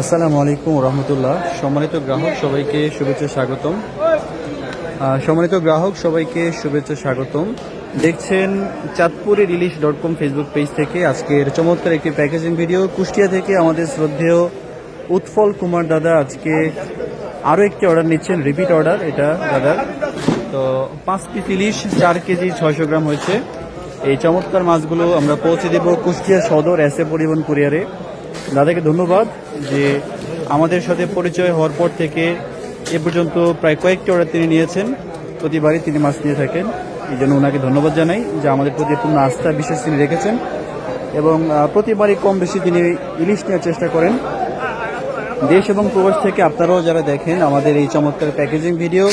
আসসালামু আলাইকুম রহমতুল্লাহ। সম্মানিত গ্রাহক, সবাইকে শুভেচ্ছা স্বাগতম। সম্মানিত গ্রাহক, সবাইকে শুভেচ্ছা স্বাগতম। দেখছেন চাঁদপুরের Ilish dot com Facebook page থেকে আজকের চমৎকার একটি প্যাকেজিং ভিডিও। কুষ্টিয়া থেকে আমাদের শ্রদ্ধেয় উৎফল কুমার দাদা আজকে আরও একটি অর্ডার নিচ্ছেন রিপিট অর্ডার এটা দাদার তো পাঁচ পিস ইলিশ, চার কেজি ছয়শো গ্রাম হয়েছে। এই চমৎকার মাছগুলো আমরা পৌঁছে দেব কুষ্টিয়া সদর এস পরিবহন কুরিয়ারে দাদাকে ধন্যবাদ যে আমাদের সাথে পরিচয় হওয়ার পর থেকে এ পর্যন্ত প্রায় কয়েকটি অর্ডার তিনি নিয়েছেন। প্রতিবারই তিনি মাছ নিয়ে থাকেন। এই জন্য ওনাকে ধন্যবাদ জানাই যে আমাদের প্রতি পূর্ণ আস্থা বিশ্বাস তিনি রেখেছেন এবং প্রতিবারই কম বেশি তিনি ইলিশ নেওয়ার চেষ্টা করেন। দেশ এবং প্রবাস থেকে আপনারাও যারা দেখেন আমাদের এই চমৎকার প্যাকেজিং ভিডিও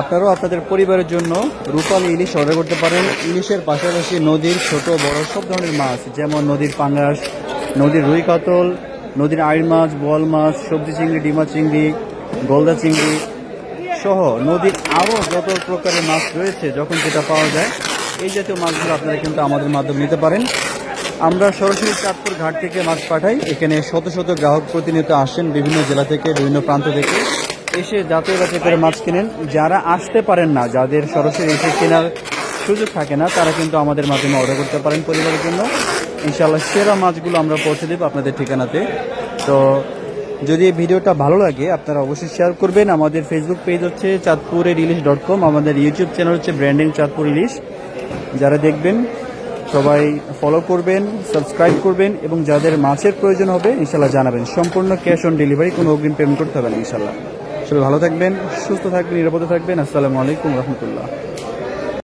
আপনারাও আপনাদের পরিবারের জন্য রূপালী ইলিশ অর্ডার করতে পারেন। ইলিশের পাশাপাশি নদীর ছোট বড় সব ধরনের মাছ, যেমন নদীর পাঙ্গাস নদীর রুই কাতল, নদীর আইর মাছ বোয়াল মাছ, সবজি চিংড়ি, ডিমা চিংড়ি, গলদা চিংড়ি সহ নদীর আরও যত প্রকারের মাছ রয়েছে, যখন যেটা পাওয়া যায়, এই জাতীয় মাছগুলো আপনারা কিন্তু আমাদের মাধ্যমে নিতে পারেন। আমরা সরাসরি চাঁদপুর ঘাট থেকে মাছ পাঠাই। এখানে শত শত গ্রাহক প্রতিনিয়ত আসেন বিভিন্ন জেলা থেকে, বিভিন্ন প্রান্ত থেকে। এসে যাচাই বাছাই করে মাছ কেনেন। যারা আসতে পারেন না, যাদের সরাসরি এসে কেনার সুযোগ থাকে না, তারা কিন্তু আমাদের মাধ্যমে অর্ডার করতে পারেন পরিবারের জন্য। ইনশাআল্লাহ সেরা মাছগুলো আমরা পৌঁছে দেবো আপনাদের ঠিকানাতে। তো যদি এই ভিডিওটা ভালো লাগে, আপনারা অবশ্যই শেয়ার করবেন। আমাদের ফেসবুক পেজ হচ্ছে চাঁদপুরের ইলিশ ডট কম আমাদের ইউটিউব চ্যানেল হচ্ছে ব্র্যান্ডিং চাঁদপুর ইলিশ যারা দেখবেন, সবাই ফলো করবেন সাবস্ক্রাইব করবেন এবং যাদের মাছের প্রয়োজন হবে ইনশাল্লাহ জানাবেন। সম্পূর্ণ ক্যাশ অন ডেলিভারি কোনো অগ্রিম পেমেন্ট করতে হবে না ইনশাল্লাহ সবাই ভালো থাকবেন, সুস্থ থাকবেন, নিরাপদে থাকবেন। আসসালামু আলাইকুম রহমতুল্লাহ।